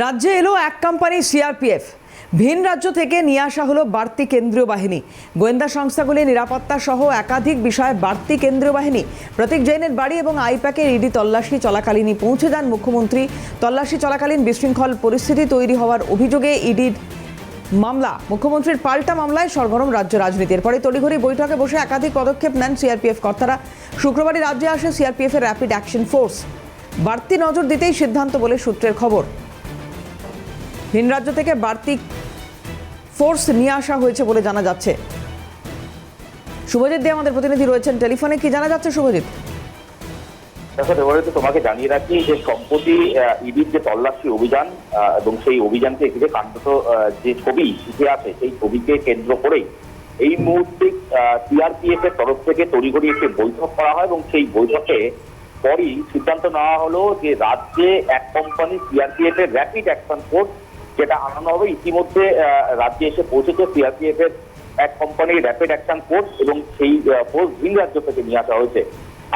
রাজ্যে এলো এক কোম্পানি সিআরপিএফ ভিন রাজ্য থেকে নিয়ে আসা হলো বাড়তি কেন্দ্রীয় বাহিনী। গোয়েন্দা সংস্থাগুলি নিরাপত্তা সহ একাধিক বিষয়ে বাড়তি কেন্দ্রীয় বাহিনী, প্রতীক জৈনের বাড়ি এবং আইপ্যাকের ইডি তল্লাশি চলাকালীনই পৌঁছে যান মুখ্যমন্ত্রী। তল্লাশি চলাকালীন বিশৃঙ্খল পরিস্থিতি তৈরি হওয়ার অভিযোগে ইডির মামলা, মুখ্যমন্ত্রীর পাল্টা মামলায় সরগরম রাজ্য রাজনীতির পরে তড়িঘড়ি বৈঠকে বসে একাধিক পদক্ষেপ নেন সিআরপিএফ কর্তারা। শুক্রবারই রাজ্যে আসে সিআরপিএফ এর র্যাপিড অ্যাকশন ফোর্স বাড়তি নজর দিতেই সিদ্ধান্ত বলে সূত্রের খবর। ভিন রাজ্য থেকে বাড়তি ফোর্স নিয়ে আসা হয়েছে বলে জানা যাচ্ছে। শুভজিৎ দিয়ে আমাদের প্রতিনিধি রয়েছেন টেলিফোনে। কি জানা যাচ্ছে শুভজিৎ? এবারে তোমাকে জানিয়ে রাখি যে সম্প্রতি ইডির যে তল্লাশি অভিযান এবং সেই অভিযানকে ঘিরে আহ, যে ছবি উঠে আসে সেই ছবিকে কেন্দ্র করেই এই মুহূর্তে সিআরপিএফ এর তরফ থেকে তড়িঘড়ি একটি বৈঠক করা হয় এবং সেই বৈঠকে পরই সিদ্ধান্ত নেওয়া হলো যে রাজ্যে এক কোম্পানি সিআরপিএফ এর র্যাপিড অ্যাকশন ফোর্স যেটা আনানো হবে। ইতিমধ্যে রাজ্যে এসে পৌঁছেছে সিআরপিএফ এর এক কোম্পানির র্যাপিড অ্যাকশন ফোর্স এবং সেই ফোর্স ভিন রাজ্য থেকে নিয়ে আসা হয়েছে।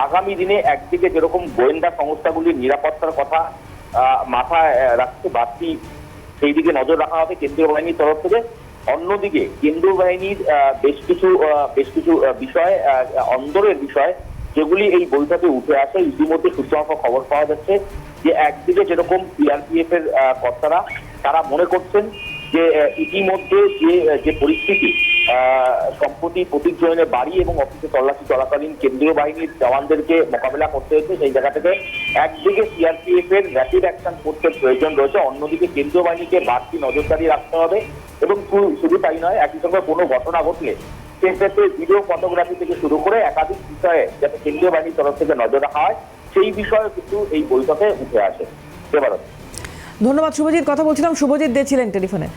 আগামী দিনে একদিকে যেরকম গোয়েন্দা সংস্থাগুলির নিরাপত্তার কথা মাথায় রাখতে বাড়তি, সেই দিকে নজর রাখা হবে কেন্দ্রীয় বাহিনীর তরফ থেকে। অন্যদিকে কেন্দ্রীয় বাহিনীর বেশ কিছু বেশ কিছু বিষয় অন্দরের বিষয়, যেগুলি এই বৈঠকে উঠে আসে। ইতিমধ্যে সূত্রমাফা খবর পাওয়া যাচ্ছে যে একদিকে যেরকম সিআরপিএফ এর কর্তারা তারা মনে করছেন যে ইতিমধ্যে যে যে পরিস্থিতি সম্প্রতি প্রতীক বাড়ি এবং অফিসে তল্লাশি চলাকালীন কেন্দ্রীয় বাহিনীর জওয়ানদেরকে মোকাবেলা করতে হয়েছে, সেই জায়গা থেকে একদিকে সিআরপিএফ এর র্যাপিড অ্যাকশন ফোর্সের প্রয়োজন রয়েছে, অন্যদিকে কেন্দ্রীয় বাহিনীকে বাড়তি নজরদারি রাখতে হবে এবং শুধু তাই নয়, একই সঙ্গে কোনো ঘটনা ঘটলে সেক্ষেত্রে ভিডিও ফটোগ্রাফি থেকে শুরু করে একাধিক বিষয়ে যাতে কেন্দ্রীয় বাহিনীর তরফ থেকে নজর রাখা হয়, সেই বিষয়ে কিন্তু এই বৈঠকে উঠে আসে। এবার ধন্যবাদ শুভজিৎ। কথা বলছিলাম শুভজিৎ দিয়েছিলেন ছিলেন টেলিফোনে।